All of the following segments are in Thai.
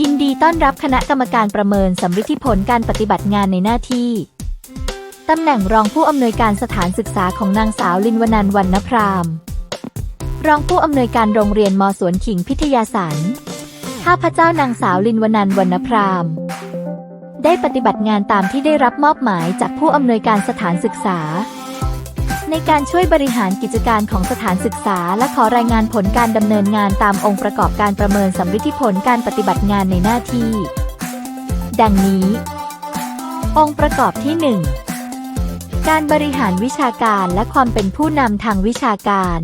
ยินดีต้อนรับคณะกรรมการประเมินสำฤทธิผลการปฏิบัติงานในหน้าที่ตำแหน่งรองผู้อำนวยการสถานศึกษาของนางสาวลินวนันวรรณพราม รองผู้อำนวยการโรงเรียนมสวนขิงพิทยาสันข้าพเจ้านางสาวลินวนันวรรณพราม ได้ปฏิบัติงานตามที่ได้รับมอบหมายจากผู้อำนวยการสถานศึกษา ในการช่วยบริหารกิจการของสถานศึกษา และขอรายงานผลการดำเนินงานตามองค์ประกอบการประเมินสำฤทธิผลการปฏิบัติงานในหน้าที่ ดังนี้ องค์ประกอบที่ 1 การบริหารวิชาการและความเป็นผู้นำทางวิชาการ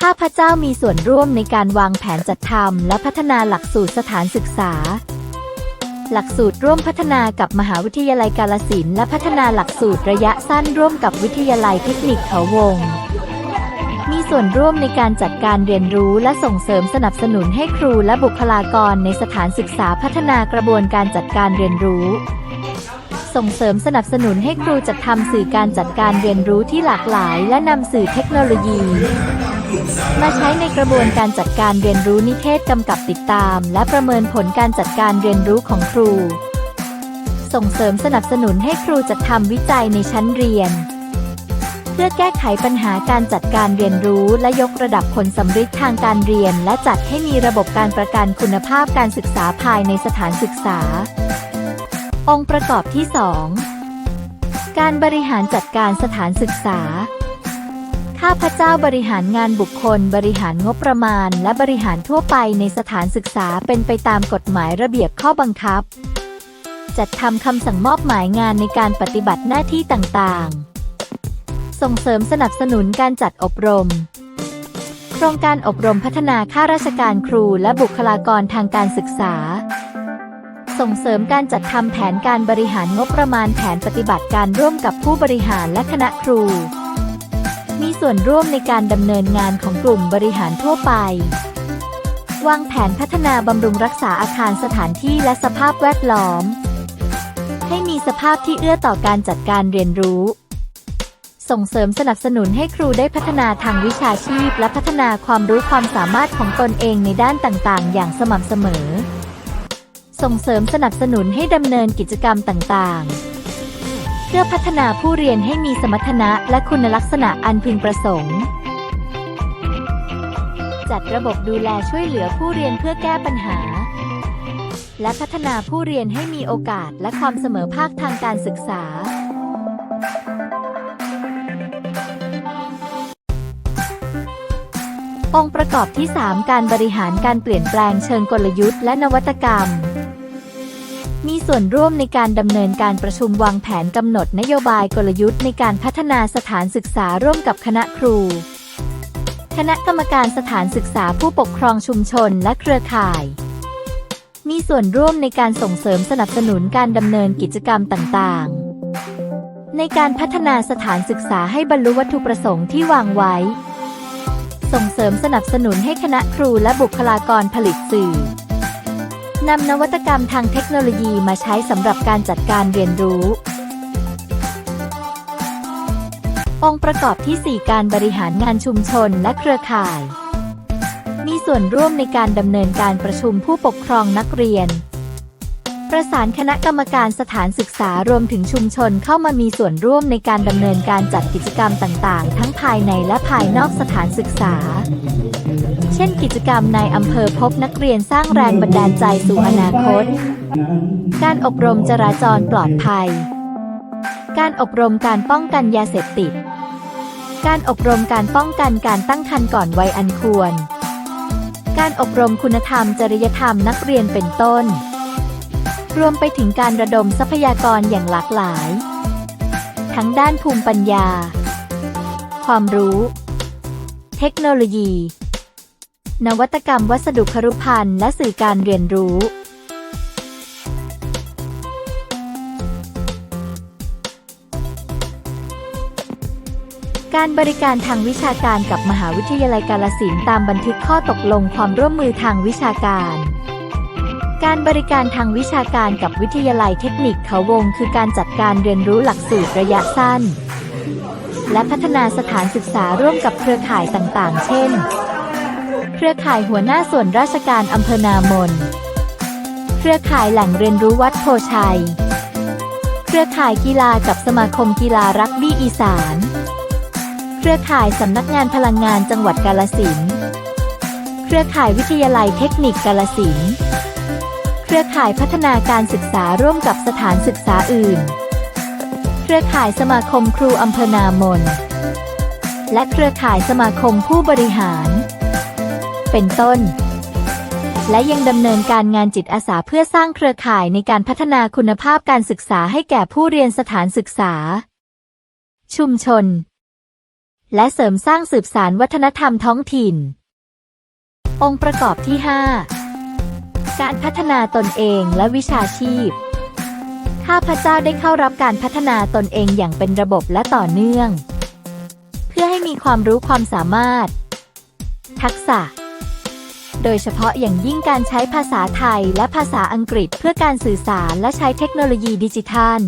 ข้าพเจ้ามีส่วนร่วมในการวางแผนจัดทำและพัฒนาหลักสูตรสถานศึกษา หลักสูตรร่วมพัฒนากับมหาวิทยาลัยกาลสินและพัฒนาหลักสูตรระยะสั้นร่วมกับวิทยาลัยเทคนิคเขาวง มีส่วนร่วมในการจัดการเรียนรู้และส่งเสริมสนับสนุนให้ครูและบุคลากรในสถานศึกษาพัฒนากระบวนการจัดการเรียนรู้ ส่งเสริมสนับสนุนให้ครูจัดทำสื่อการจัดการเรียนรู้ที่หลากหลาย และนำสื่อเทคโนโลยี มาใช้ในกระบวนการจัดการเรียนรู้นิเทศกำกับติดตาม และประเมินผลการจัดการเรียนรู้ของครู ส่งเสริมสนับสนุนให้ครูจัดทำวิจัยในชั้นเรียน เพื่อแก้ไขปัญหาการจัดการเรียนรู้และยกระดับผลสำฤทธิ์ทางการเรียน และจัดให้มีระบบการประกันคุณภาพการศึกษาภายในสถานศึกษา องค์ประกอบที่ 2 การบริหารจัดการสถานศึกษา ข้าพเจ้าบริหารงานบุคคล บริหารงบประมาณ และบริหารทั่วไปในสถานศึกษาเป็นไปตามกฎหมายระเบียบข้อบังคับ จัดทำคำสั่งมอบหมายงานในการปฏิบัติหน้าที่ต่างๆ ส่งเสริมสนับสนุนการจัดอบรม โครงการอบรมพัฒนาข้าราชการครูและบุคลากรทางการศึกษาส่งเสริมการจัดทำแผนการบริหารงบประมาณแผนปฏิบัติการร่วมกับผู้บริหารและคณะครู มีส่วนร่วมในการดำเนินงานของกลุ่มบริหารทั่วไป วางแผนพัฒนาบำรุงรักษาอาคารสถานที่และสภาพแวดล้อม ให้มีสภาพที่เอื้อต่อการจัดการเรียนรู้ ส่งเสริมสนับสนุนให้ครูได้พัฒนาทางวิชาชีพ และพัฒนาความรู้ความสามารถของตนเองในด้านต่างๆ อย่างสม่ำเสมอ ส่งเสริมสนับสนุนให้ดำเนินกิจกรรมต่างๆ พื่อพัฒนาผู้เรียนให้มีสมรรถนะและคุณลักษณะอันพึงประสงค์ จัดระบบดูแลช่วยเหลือผู้เรียนเพื่อแก้ปัญหา และพัฒนาผู้เรียนให้มีโอกาสและความเสมอภาคทางการศึกษา องค์ประกอบที่ 3 การบริหารการเปลี่ยนแปลงเชิงกลยุทธ์และนวัตกรรม มีส่วนร่วมในการดำเนินการประชุมวางแผนกำหนดนโยบายกลยุทธ์ในการพัฒนาสถานศึกษาร่วมกับคณะครู คณะกรรมการสถานศึกษาผู้ปกครองชุมชนและเครือข่าย มีส่วนร่วมในการส่งเสริมสนับสนุนการดำเนินกิจกรรมต่างๆ ในการพัฒนาสถานศึกษาให้บรรลุวัตถุประสงค์ที่วางไว้ ส่งเสริมสนับสนุนให้คณะครูและบุคลากรผลิตสื่อ นำนวัตกรรมทางเทคโนโลยีมาใช้สำหรับการจัดการเรียนรู้ องค์ประกอบที่ 4 การบริหารงานชุมชนและเครือข่าย มีส่วนร่วมในการดำเนินการประชุมผู้ปกครองนักเรียน ประสานคณะกรรมการสถานศึกษารวมถึงชุมชนเข้ามามีส่วนร่วมในการดำเนินการจัดกิจกรรมต่าง ๆ ทั้งภายในและภายนอกสถานศึกษา ช่นกิจกรรมในอำเภอพบนักเรียนสร้างแรงบันดาลใจสู่อนาคต การอบรมจราจรปลอดภัย การอบรมการป้องกันยาเสพติด การอบรมการป้องกันการตั้งครรภ์ก่อนวัยอันควร การอบรมคุณธรรมจริยธรรมนักเรียนเป็นต้น รวมไปถึงการระดมทรัพยากรอย่างหลากหลาย ทั้งด้านภูมิปัญญา ความรู้ เทคโนโลยี นวัตกรรมวัสดุครุภัณฑ์และสื่อการเรียนรู้ การบริการทางวิชาการกับมหาวิทยาลัยกาลสินตามบันทึกข้อตกลงความร่วมมือทางวิชาการ การบริการทางวิชาการกับวิทยาลัยเทคนิคเขาวง คือการจัดการเรียนรู้หลักสูตรระยะสั้น และพัฒนาสถานศึกษาร่วมกับเครือข่ายต่างๆ เช่น รือข่ายหัวหน้าส่วนราชการอำเภอนามน เครือข่ายแหล่งเรียนรู้วัดโพชัย เครือข่ายกีฬากับสมาคมกีฬารักบี้อีสาน เครือข่ายสำนักงานพลังงานจังหวัดกาลสิน เครือข่ายวิทยาลัยเทคนิคกาลสิน เครือข่ายพัฒนาการศึกษาร่วมกับสถานศึกษาอื่น เครือข่ายสมาคมครูอำเภอนามน และเครือข่ายสมาคมผู้บริหาร เป็นต้น และยังดำเนินการงานจิตอาสาเพื่อสร้างเครือข่ายในการพัฒนาคุณภาพการศึกษาให้แก่ผู้เรียนสถานศึกษา ชุมชน และเสริมสร้างสืบสารวัฒนธรรมท้องถิ่น องค์ประกอบที่ 5 การพัฒนาตนเองและวิชาชีพข้าพเจ้าได้เข้ารับการพัฒนาตนเองอย่างเป็นระบบและต่อเนื่อง เพื่อให้มีความรู้ความสามารถ ทักษะ โดยเฉพาะอย่างยิ่งการใช้ภาษาไทยและภาษาอังกฤษเพื่อการสื่อสารและใช้เทคโนโลยีดิจิทัล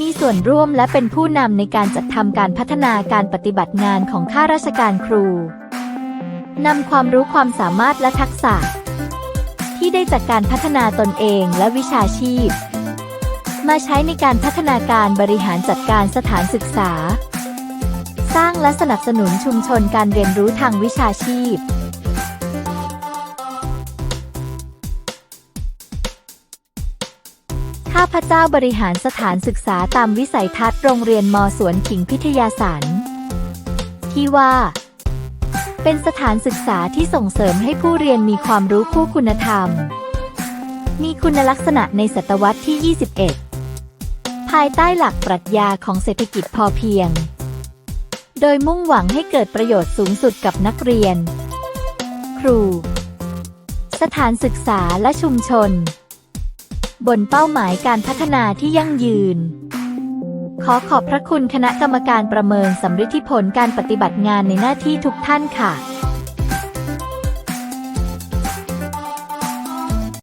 มีส่วนร่วมและเป็นผู้นำในการจัดทำการพัฒนาการปฏิบัติงานของข้าราชการครูนำความรู้ความสามารถและทักษะ ที่ได้จากการพัฒนาตนเองและวิชาชีพ มาใช้ในการพัฒนาการบริหารจัดการสถานศึกษา สร้างและสนับสนุนชุมชนการเรียนรู้ทางวิชาชีพ ข้าพเจ้าบริหารสถานศึกษาตามวิสัยทัศน์โรงเรียนมสวนขิงพิทยาสันที่ว่า เป็นสถานศึกษาที่ส่งเสริมให้ผู้เรียนมีความรู้คู่คุณธรรม มีคุณลักษณะในศตวรรษที่ 21 ภายใต้หลักปรัชญาของเศรษฐกิจพอเพียง โดยมุ่งหวังให้เกิดประโยชน์สูงสุดกับนักเรียน ครู สถานศึกษาและชุมชน บนเป้าหมายการพัฒนาที่ยั่งยืน ขอขอบพระคุณคณะกรรมการประเมินสำฤทธิผลการปฏิบัติงานในหน้าที่ทุกท่านค่ะ